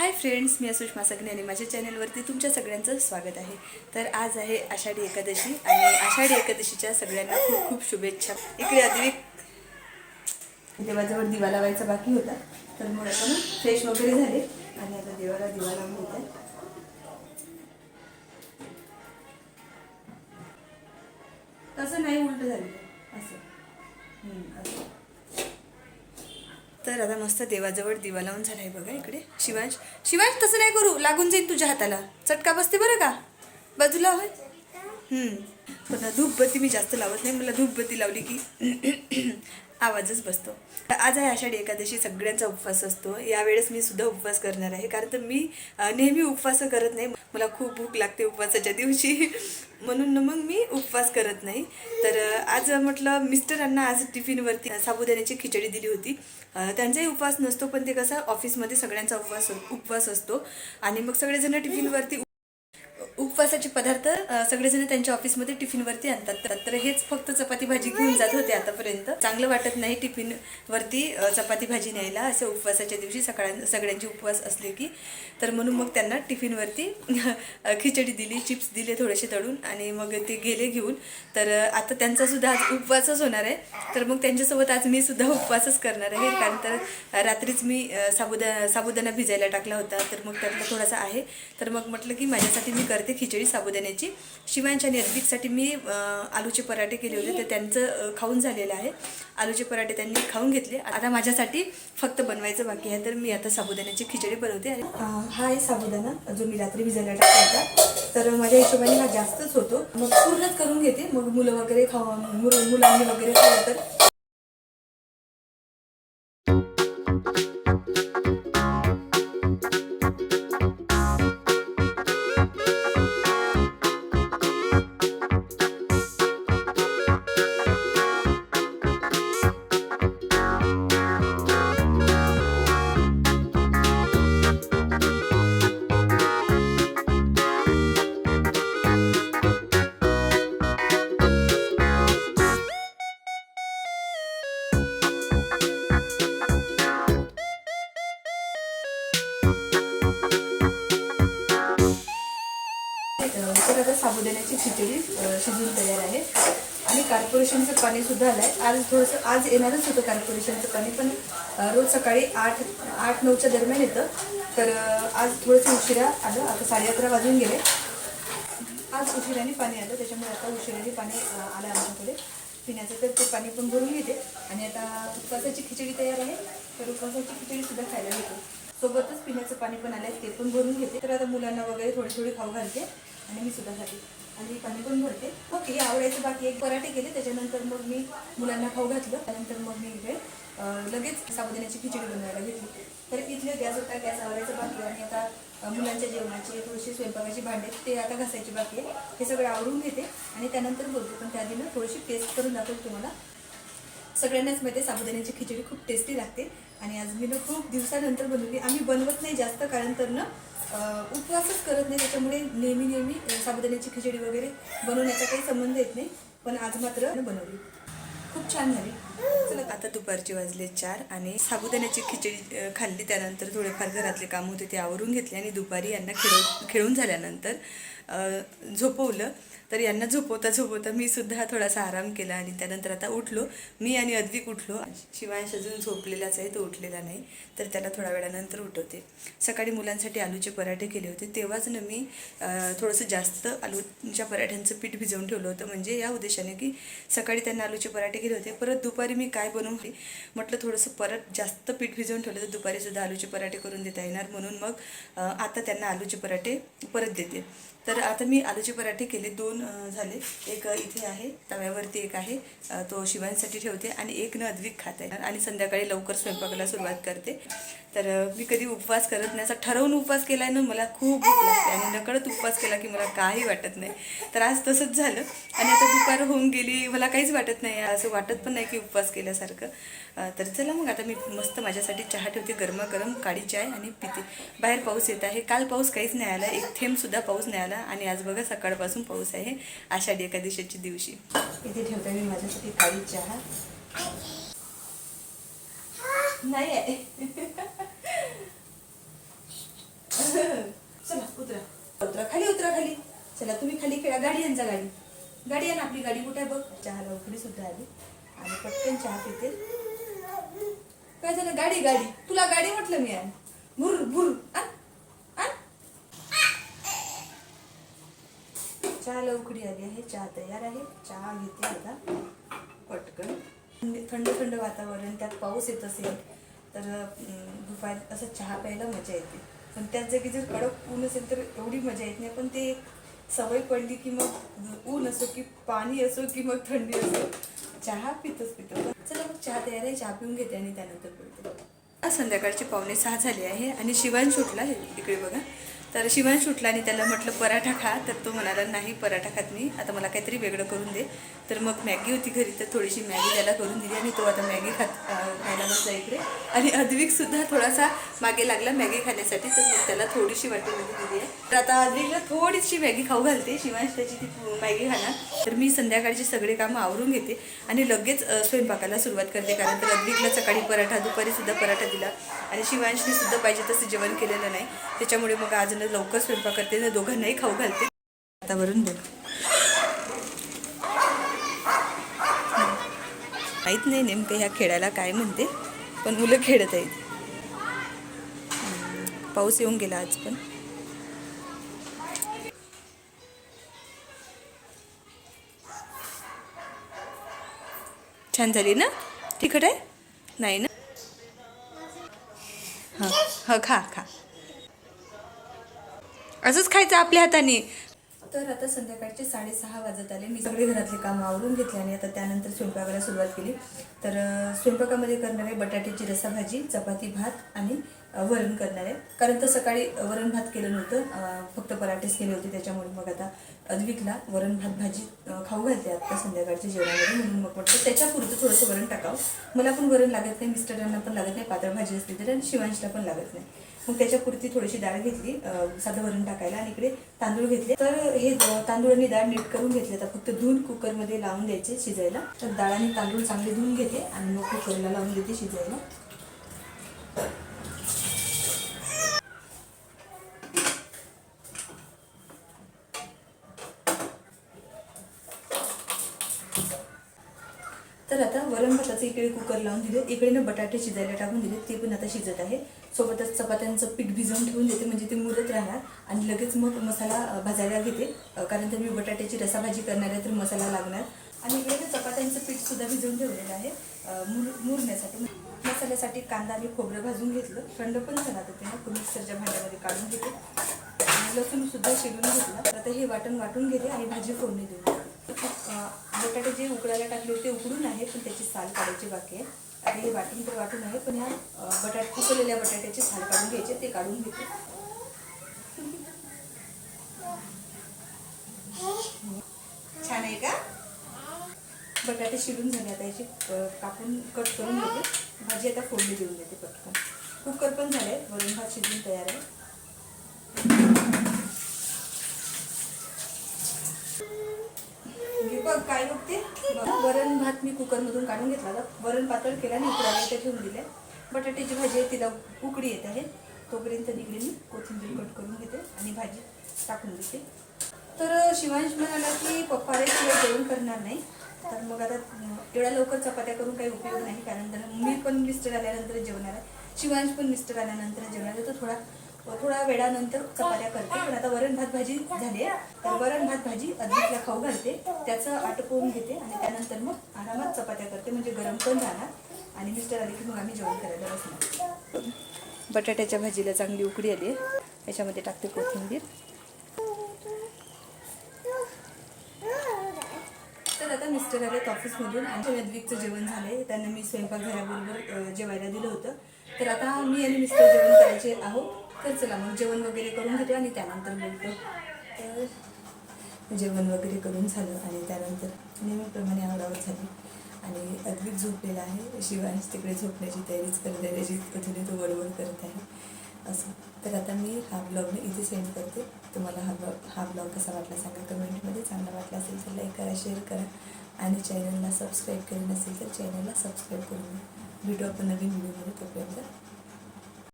Hi friends मी सुषमा सगने आणि माझ्या चॅनलवरती तुमच्या सगळ्यांचं स्वागत आहे. तर आज आहे आषाढी एकादशी आणि आषाढी एकादशीच्या सगळ्यांना खूप खूप शुभेच्छा. इकडे अद्विक देवाजवळ दिवा लावायचा बाकी होता. तर मग आपण फ्रेश वगैरे झाले आणि आता देवाला दिवा लावून होत आहे तसं नाही उलट झालं. असं. असं. तर आता मस्त देवाजवळ दिवा लावून झाला आहे बघा इकडे. शिवांश शिवांश तसं नाही करू. लागून जाईल तुझ्या हाताला. चटका बसते बरं का? बाजूला होय? हम्म. पण धूपबत्ती मी जास्त लावत नाही. मला धूपबत्ती लावली की आवाजच बसतो. आज आहे आषाढी एकादशी सगळ्यांचा उपवास असतो. यावेळेस मी सुद्धा उपवास करणार आहे. कारण तर मी नेहमी उपवास करत नाही. मला खूप भूक लागते उपवासाच्या दिवशी. म्हणून मग मी उपवास करत नाही. तर आज म्हटलं मिस्टरांना आज टिफिनवरती साबुदाण्याची खिचडी दिली होती. त्यांचाही उपवास नसतो. पण ते कसं ऑफिसमध्ये सगळ्यांचा उपवास उपवास असतो. आणि मग सगळेजण टिफिनवरती उपवासाचे पदार्थ सगळेजण त्यांच्या ऑफिसमध्ये टिफिनवरती आणतात. तर- हेच फक्त चपाती भाजी घेऊन जात होते आतापर्यंत. चांगलं वाटत नाही टिफिनवरती चपाती भाजी न्यायला. असं उपवासाच्या दिवशी सकाळ सगळ्यांचे उपवास असले की तर म्हणून मग त्यांना टिफिनवरती खिचडी दिली चिप्स दिले थोडेसे तळून आणि मग ते गेले घेऊन. तर आता त्यांचा सुद्धा आज उपवासच होणार आहे. तर मग त्यांच्यासोबत आज मी सुद्धा उपवासच करणार आहे. कारण तर रात्रीच मी साबुदा साबुदाणा भिजायला टाकला होता. तर मग त्यातला थोडासा आहे. तर मग म्हटलं की माझ्यासाठी मी करते. खिचडी साबुदाण्याची. शिवांश आणि अद्विकसाठी मी आलूचे पराठे केले होते तर त्यांचं खाऊन झालेलं आहे. आलूचे पराठे त्यांनी खाऊन घेतले. आता माझ्यासाठी फक्त बनवायचं बाकी आहे तर मी आता साबुदाण्याची खिचडी बनवते. आणि हा आहे साबुदाणा जो मी रात्री भिजायला टाकला होता. तर माझ्या हिशोबाने हा जास्तच होतो. मग पूर्णच करून घेते. मग मुलं वगैरे खावा मुलं मुलांनी वगैरे खावं तर तर आता साबुदाण्याची खिचडी शिजून तयार आहे. आणि कॉर्पोरेशनचं पाणीसुद्धा आलं आहे आज थोडंसं आज येणारच होतं कॉर्पोरेशनचं पाणी पण रोज सकाळी आठ आठ नऊच्या दरम्यान येतं. तर आज थोडंसं उशिरा आलं. आता साडे अकरा वाजून गेले. आज उशिराने पाणी आलं. त्याच्यामुळे आता उशिराने पाणी आलं आमच्याकडे. पिण्याचं तर ते पाणी पण भरून घेते. आणि आता उपवासाची खिचडी तयार आहे. तर उपवासाची खिचडीसुद्धा खायला घेते. सोबतच पिण्याचं पाणी पण आलं आहे ते पण भरून घेते. तर आता मुलांना वगैरे थोडी थोडी खाऊ घालते. आणि मी सुद्धा खाते आणि पाणी पण भरते. ओके आवडायचं बाकी एक पराठे केले. त्याच्यानंतर मग मी मुलांना खाऊ घातलं. त्यानंतर मग मी इकडे लगेच साबुदाण्याची खिचडी बनवायला घेतली. तर इथले गॅस होता गॅस आवडायचं बाकी आणि आता मुलांच्या जेवणाची थोडीशी स्वयंपाकाची भांडे ते आता घासायची बाकी आहे. हे सगळं आवडून घेते. आणि त्यानंतर बोलते. पण त्या आधी ना थोडीशी टेस्ट करून दाखवते तुम्हाला. सगळ्यांनाच माहिती आहे साबुदाण्याची खिचडी खूप टेस्टी लागते. आणि आज मी ना खूप दिवसानंतर बनवली. आम्ही बनवत नाही जास्त कारण तर ना उपवासच करत नाही त्याच्यामुळे नेहमी नेहमी साबुदाण्याची खिचडी वगैरे बनवण्याचा काही संबंध येत नाही. पण आज मात्र बनवली. खूप छान झाली. चला आता दुपारचे वाजले चार आणि साबुदाण्याची खिचडी खाल्ली. त्यानंतर थोडेफार घरातले काम होते ते आवरून घेतले आणि दुपारी यांना खेळ खेळून झाल्यानंतर झोपवलं. तर यांना झोपवता झोपवता मी सुद्धा थोडासा आराम केला आणि त्यानंतर आता उठलो. मी आणि अद्विक उठलो. शिवांश अजून झोपलेलाच आहे तो उठलेला नाही. तर त्याला थोड्या वेळानंतर उठवते. सकाळी मुलांसाठी आलूचे पराठे केले होते. तेव्हाच ना मी थोडंसं जास्त आलूच्या पराठ्यांचं पीठ भिजवून ठेवलं होतं. म्हणजे या उद्देशाने की सकाळी त्यांना आलूचे पराठे केले होते. परत दुपारी मी काय बनवून म्हटलं थोडंसं परत जास्त पीठ भिजवून ठेवलं तर दुपारी सुद्धा आलूचे पराठे करून देता येणार. म्हणून मग आता त्यांना आलूचे पराठे परत देते. तर आता मी आलूचे पराठे केले दोन झाले. एक इथे आहे तव्यावरती एक आहे. तो शिवांसाठी ठेवते आणि एक न अद्विक खात आहे. आणि संध्याकाळी लवकर स्वयंपाकाला सुरुवात करते. तर मी कधी उपवास करत नाही. असा ठरवून उपवास केला आहे ना मला खूप भूक लागते आणि नकळत उपवास केला की मला काही वाटत नाही. तर आज तसंच झालं. आणि आता दुपार होऊन गेली मला काहीच वाटत नाही. असं वाटत पण नाही की उपवास केल्यासारखं. तर चला मग आता मी मस्त माझ्यासाठी चहा ठेवते गरमागरम काळी चाय आणि पिते. बाहेर पाऊस येत आहे. काल पाऊस काहीच नाही आला. एक थेंबसुद्धा पाऊस नाही आला. आणि आज बघा सकाळपासून पाऊस आहे आषाढी एकादशीच्या दिवशी. इथे ठेवता मी माझ्यासाठी काळी चहा. नाही आहे. चला उतरा. उतरा खाली उतरा खाली. चला तुम्ही खाली खेळा. गाडी यांचा गाडी. गाडी आहे आपली गाडी. कुठे बघ? चहाला उकडी सुद्धा आली. आणि पटकन चहा पिते. काय झालं? गाडी गाडी. तुला गाडी म्हटलं मी आहे भुर भुर. चहाला उकडी आली आहे. चहा तयार आहे. चहा घेते आता. पटकन. थंड थंड वातावरण त्यात पाऊस येत असेल तर दुपारी दुपार असं चहा प्यायला मजा येते. पण त्याच जागी जर कडक ऊन असेल तर एवढी मजा येत नाही. पण ते एक सवय पडली की मग ऊन असो की पाणी असो की मग थंडी असो चहा पितच पितो चला मग चहा तयार आहे. चहा पिऊन घेते आणि त्यानंतर बोलते. आज संध्याकाळचे पावणे सहा झाले आहे आणि शिवान सुटला इकडे बघा. तर शिवान सुटला आणि त्याला म्हटलं पराठा खा. तर तो म्हणाला नाही पराठा खात मी आता मला काहीतरी वेगळं करून दे. तर मग मॅगी होती घरी तर थोडीशी मॅगी त्याला करून दिली आणि तो आता मॅगी खात खायला बसला इकडे. आणि अद्विकसुद्धा थोडासा मागे लागला मॅगी खाण्यासाठी तर मग त्याला थोडीशी वाटीमध्ये दिली आहे. तर आता अद्विकला थोडीशी मॅगी खाऊ घालते. शिवांश त्याची ती मॅगी खाणार. तर मी संध्याकाळची सगळे कामं आवरून घेते आणि लगेच स्वयंपाकाला सुरुवात करते. कारण तर अद्विकला सकाळी पराठा दुपारीसुद्धा पराठा दिला. आणि शिवांशने सुद्धा पाहिजे तसं जेवण केलेलं नाही. त्याच्यामुळे मग आज त्यांना लवकर स्वयंपाक करते ना दोघांनाही खाऊ घालते. वातावरण बघ. माहीत नाही नेमकं ह्या खेळायला काय म्हणते पण मुलं खेळत आहेत. पाऊस येऊन गेला आज पण. छान झाली ना? तिखट आहे? नाही ना? हां हां खा खा. असंच खायचं आपल्या हाताने. तर आता संध्याकाळचे साडेसहा वाजत आले. मी सगळे घरातले कामं आवरून घेतले आणि आता त्यानंतर स्वयंपाकाला सुरुवात केली. तर स्वयंपाकामध्ये करणार आहे बटाट्याची रसाभाजी चपाती भात आणि वरण करणार आहे. कारण तर सकाळी वरण भात केलं नव्हतं. फक्त पराठेच केले होते त्याच्यामुळे मग आता अद्विकला वरण भात भाजी खाऊ घालते आता संध्याकाळच्या जेवणामध्ये. म्हणून मग म्हटलं त्याच्यापुरतं थोडंसं वरण टाकावं. मला पण वरण लागत नाही मिस्टरांना पण लागत नाही पातळ भाजी असली तरी आणि शिवांशला पण लागत नाही. मग त्याच्यापुरती थोडीशी डाळ घेतली साधं वरण टाकायला आणि इकडे तांदूळ घेतले. तर हे तांदूळ आणि डाळ नीट करून घेतले. आता फक्त धुवून कुकरमध्ये लावून द्यायचे शिजायला. तर डाळ आणि तांदूळ चांगले धुवून घेते आणि मग कुकरला लावून देते शिजायला. तर आता वरण भाताचं इकडे कुकर लावून दिले. इकडे ना बटाटे शिजायला टाकून दिले. ते पण आता शिजत आहे. सोबतच चपात्यांचं पीठ भिजवून ठेवून देते. म्हणजे ते मुरत राहणार. आणि लगेच मग मसाला भाजायला घेते. कारण तर मी बटाट्याची रसाभाजी करणार आहे तर मसाला लागणार. आणि इकडे ना चपात्यांचं पीठ सुद्धा भिजवून ठेवलेलं आहे. मुर मुरण्यासाठी. मसाल्यासाठी कांदा आणि खोबरं भाजून घेतलं. थंड पण झाला तर ते ना. मिक्सरच्या भांड्यामध्ये काढून घेते. लसूण सुद्धा शिजून घेतला. तर आता हे वाटण वाटून घेते आणि भाजी फोडणी देऊ बटाटे जे उकडायला टाकले ते उकडून आहे पण त्याची साल काढायची बाकी आहे. आता हे वाटून तर वाटून आहे पण ह्या बटाट उकळलेल्या बटाट्याची साल काढून घ्यायचे ते काढून घेते. छान आहे का? बटाटे शिरून झाले आता याची कापून कट करून घेते. भाजी आता फोडणी देऊन देते पटकन. कुकर पण झाले वरून भात शिजून तयार आहे हे बघ काय बघते? वरण भात मी कुकरमधून काढून घेतला होता. वरण पातळ केला आणि उकडायला इथे ठेवून दिले बटाट्याची भाजी आहे तिला उकडी येत आहे. तोपर्यंत निघले मी. कोथिंबीर कट करून घेते आणि भाजी टाकून देते. तर शिवांश म्हणाला की पप्पा रे तुला जेवण करणार नाही. तर मग आता एवढ्या लवकर चपात्या करून काही उपयोग नाही कारण तर मी पण मिस्टर आल्यानंतर जेवणार आहे. शिवांश पण मिस्टर आल्यानंतर जेवणार आहे. तर थोडा थोड्या वेळानंतर चपात्या करते. पण आता वरण भात भाजी झाली आहे. तर वरण भात भाजी अद्विकला खाऊ घालते. त्याचं आटपवून घेते आणि त्यानंतर मग आरामात चपात्या करते. म्हणजे गरम पण राहणार. आणि मिस्टर आले की मग आम्ही जेवण करायला बसणार. बटाट्याच्या भाजीला चांगली उकडी आली आहे. टाकते कोथिंबीर. तर आता मिस्टर आलेत ऑफिसमधून आणि अद्विकचं जेवण झालंय. त्यांना मी स्वयंपाकघराबरोबर जेवायला दिलं होतं. तर आता मी आणि मिस्टर जेवण करायचे आहोत. तर चला मग जेवण वगैरे करून घेते आणि त्यानंतर बोलतो. तर जेवण वगैरे करून झालं आणि त्यानंतर नेहमीप्रमाणे आवडावत झाली. आणि अगदीच झोपलेला आहे शिवांश तिकडे झोपण्याची तयारीच करत आहे त्याची कधीने तो वडवड करत आहे. असं. तर आता मी हा ब्लॉग इथे सेंड करते. तुम्हाला हा ब्लॉग हा ब्लॉग कसा वाटला सांगा कमेंटमध्ये. चांगला वाटला असेल तर लाईक करा शेअर करा. आणि चॅनलला सबस्क्राईब केलं नसेल तर चॅनलला सबस्क्राईब करून भेटू आपण नवीन व्हिडिओमध्ये तोपर्यंत.